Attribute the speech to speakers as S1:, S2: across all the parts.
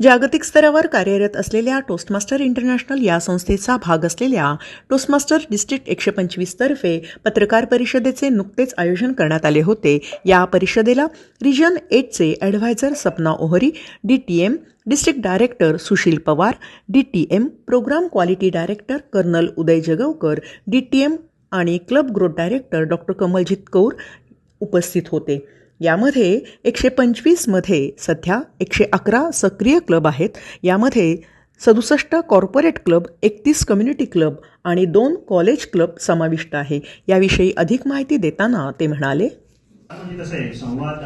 S1: जागतिक स्तरावर कार्यरत असलेल्या टोस्टमास्टर इंटरनॅशनल या संस्थेचा भाग असलेल्या टोस्टमास्टर डिस्ट्रिक्ट एकशे पंचवीस तर्फे पत्रकार परिषदेचे नुकतेच आयोजन करण्यात आले होते. या परिषदेला region एटचे adviser Sapna Ohri D T M district director Sushil Pawar D T M program quality director colonel Uday Jagavkar D T M आणि club growth director doctor Kamaljeet Kaur उपस्थित होते. यामध्ये एकशे पंचवीसमध्ये सध्या एकशे अकरा सक्रिय क्लब आहेत. यामध्ये सदुसष्ट कॉर्पोरेट क्लब एकतीस कम्युनिटी क्लब आणि दोन कॉलेज क्लब समाविष्ट आहे. याविषयी अधिक माहिती देताना ते म्हणाले
S2: कसं आहे संवाद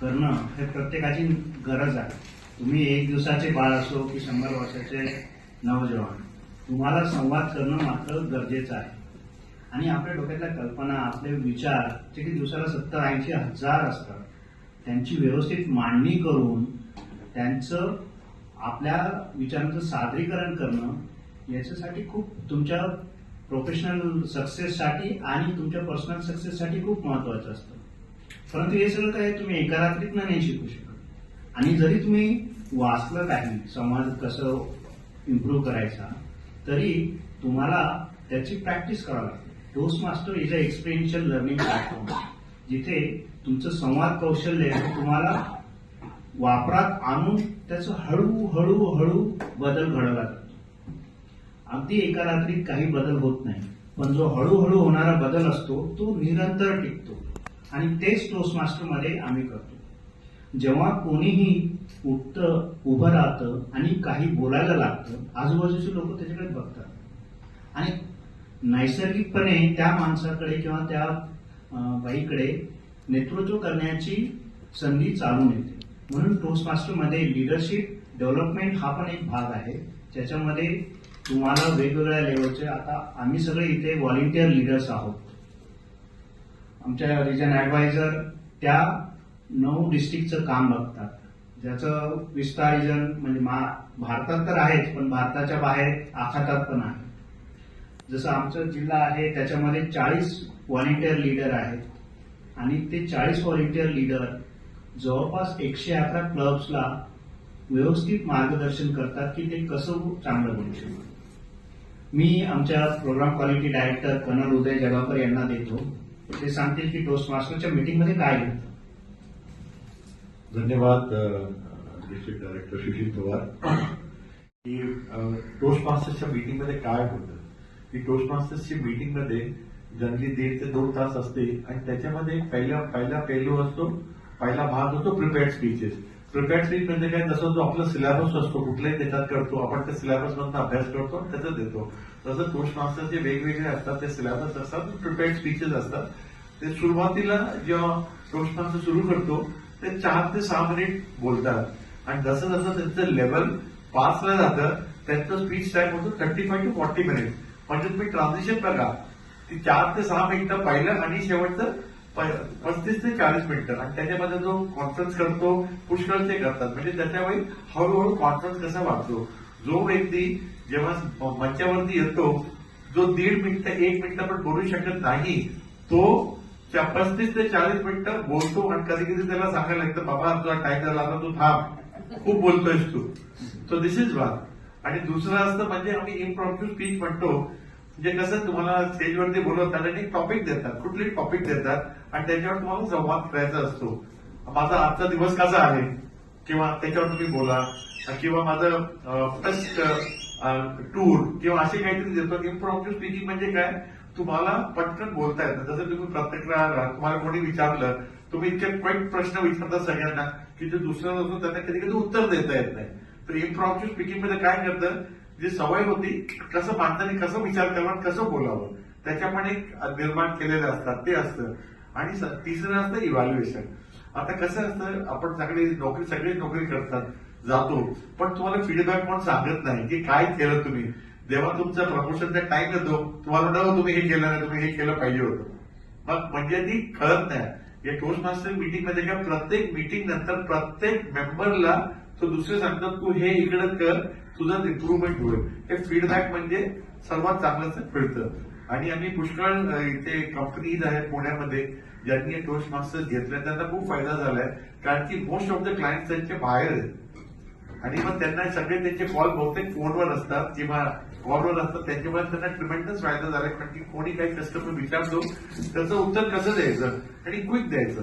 S2: करणं हे प्रत्येकाची गरज आहे. तुम्ही एक दिवसाचे बाळ असो की शंभर वर्षाचे नवजवान तुम्हाला संवाद करणं मात्र गरजेचं आहे. आणि आपल्या डोक्यातल्या कल्पना आपले विचार जे की दिवसाला सत्तर ऐंशी हजार असतात त्यांची व्यवस्थित मांडणी करून त्यांचं आपल्या विचारांचं सादरीकरण करणं याच्यासाठी खूप तुमच्या प्रोफेशनल सक्सेससाठी आणि तुमच्या पर्सनल सक्सेससाठी खूप महत्वाचं असतं. परंतु हे सगळं काय तुम्ही एका रात्रीत नाही शिकू शकत. आणि जरी तुम्ही वाचलं काही समाज कसं इम्प्रूव्ह करायचा तरी तुम्हाला त्याची प्रॅक्टिस करावी लागते. Toastmaster is a experiential learning platform जिथे तुमचं संवाद कौशल्य तुम्हाला वापरात आणून त्याचं हळूहळू हळू बदल घडवला जातो अगदी एका रात्रीत काही बदल होत नाही. पण जो हळूहळू होणारा बदल असतो तो निरंतर टिकतो. आणि तेच टोस्ट मास्टरमध्ये आम्ही करतो. जेव्हा कोणीही उठतं उभं राहतं आणि काही बोलायला लागतं आजूबाजूचे लोक त्याच्याकडे बघतात. आणि नैसर्गिकपणे त्या माणसाकडे किंवा त्या बाईकडे नेतृत्व करण्याची संधी चालून येते म्हणून टोस्ट मास्टरमध्ये लिडरशिप डेव्हलपमेंट हा पण एक भाग आहे. ज्याच्यामध्ये तुम्हाला वेगवेगळ्या लेवलचे आता आम्ही सगळे इथे व्हॉलेंटियर लिडर्स आहोत. आमच्या रिजन ऍडवायझर त्या नऊ डिस्ट्रिक्टचं काम बघतात. ज्याचं विस्तार रिजन म्हणजे मा- भारतात तर आहेच पण भारताच्या बाहेर आखातात पण आहे. जसं आमचा जिल्हा आहे त्याच्यामध्ये चाळीस व्हॉलेंटिअर लीडर आहेत. आणि ते चाळीस व्हॉलेंटिअर लीडर जवळपास एकशे अकरा क्लब्सला व्यवस्थित मार्गदर्शन करतात की ते कसं चांगलं बनू शकतं मी आमच्या program quality director colonel Uday Jagavkar यांना देतो. ते सांगतील की टोस्ट मास्टरच्या मीटिंगमध्ये काय घडतं.
S3: धन्यवाद डिस्ट्रिक्ट डायरेक्टर सुशील पवार. की टोस्ट मास्टरच्या मीटिंगमध्ये काय होतं? की टोस्ट मास्टर्सची मीटिंगमध्ये जनरली दीड ते दोन तास असते. आणि त्याच्यामध्ये पहिला पहिला पैलू असतो पहिला भाग असतो प्रिपेअर्ड स्पीचेस प्रिपेअर्ड स्पीच म्हणजे काय? जसं जो आपला सिलेबस असतो कुठल्याही त्याच्यात करतो आपण त्या सिलेबस मधून अभ्यास करतो आणि त्याचं देतो. तसं टोस्ट मास्टरचे वेगवेगळे असतात ते सिलेबस असतात प्रिपेअर्ड स्पीचेस असतात. ते सुरुवातीला जेव्हा टोस्ट मास्टर सुरू करतो ते चार ते सहा मिनिट बोलतात. आणि जसं जसं त्यांचं लेवल पासला जातं त्यांचं स्पीच टाइम होतो thirty five to forty minute म्हणजे तुम्ही ट्रान्झिशन बघा. ती चार ते सहा मिनिटं पहिलं आणि शेवटचं पस्तीस ते चाळीस मिनिटं. आणि त्याच्यामध्ये जो कॉन्फरन्स करतो पुष्कळ ते करतात. म्हणजे त्याच्यावेळी हळूहळू कॉन्फरन्स कसा वाढतो? जो व्यक्ती जेव्हा मंचावरती येतो जो दीड मिनिटं एक मिनिटं पण बोलू शकत नाही तो पस्तीस ते चाळीस मिनिटं बोलतो आणि कधी कधी त्याला सांगायला लागतं बाबा तुझा टाइम झाला आता तू थांब. खूप बोलतोयस तू. सो दिस इज वन आणि दुसरं असतं म्हणजे आम्ही इम्प्रॉम्प्यू स्पीच म्हणतो म्हणजे कसं तुम्हाला स्टेजवरती बोलवतात आणि टॉपिक देतात कुठली टॉपिक देतात आणि त्याच्यावर तुम्हाला संवाद करायचा असतो. माझा आजचा दिवस कसा आहे? किंवा त्याच्यावर तुम्ही बोला किंवा माझं फर्स्ट टूर किंवा असे काहीतरी देतो. इम्प्रॉम्प्यू स्पीकिंग म्हणजे काय? तुम्हाला पटकन बोलता येतं. जसं तुम्ही प्रत्येक तुम्हाला कोणी विचारलं तुम्ही इतके क्वाईट प्रश्न विचारता सगळ्यांना की जे दुसरं असतो त्यांना कधी कधी उत्तर देता येत नाही. तर इम्प्रॉम्प्टू स्पीकिंगमध्ये काय करतं? जी सवय होती कसं माणसाने कसं विचार करणार कसं बोलावं? त्याच्या पण एक निर्माण केलेले असतात ते असतं. आणि तिसरं असतं इव्हॅल्युएशन आता कसं असतं आपण सगळे नोकरी सगळी नोकरी करतात जातो. पण तुम्हाला फीडबॅक पण सांगत नाही की काय केलं तुम्ही? जेव्हा तुमचा प्रमोशनचा टाइम येतो तुम्हाला न हो, तुम्ही हे केलं नाही तुम्ही हे केलं पाहिजे होतं. मग म्हणजे ती कळत नाही. या टोस्ट मास्टर मीटिंगमध्ये किंवा प्रत्येक मीटिंग नंतर प्रत्येक मेंबरला तर दुसरे सांगतात तू हे इकडं कर तुझं इम्प्रुव्हमेंट होईल. हे फीडबॅक म्हणजे सर्वात चांगलं मिळतं आणि आम्ही पुष्कळ इथे कंपनीज आहेत पुण्यामध्ये ज्यांनी टोस्ट मास्टर्स घेतले. त्यांना खूप फायदा झालाय कारण की मोस्ट ऑफ द क्लायंट त्यांचे बाहेर आहेत. आणि मग त्यांना सगळे त्यांचे कॉल बहुतेक फोनवर असतात. किंवा कॉलवर असतात. त्याच्यामुळे त्यांना ट्रिमेंडस फायदा झालाय. कारण की कोणी काही कस्टमर विचारतो त्याचं उत्तर कसं द्यायचं? आणि क्विक द्यायचं.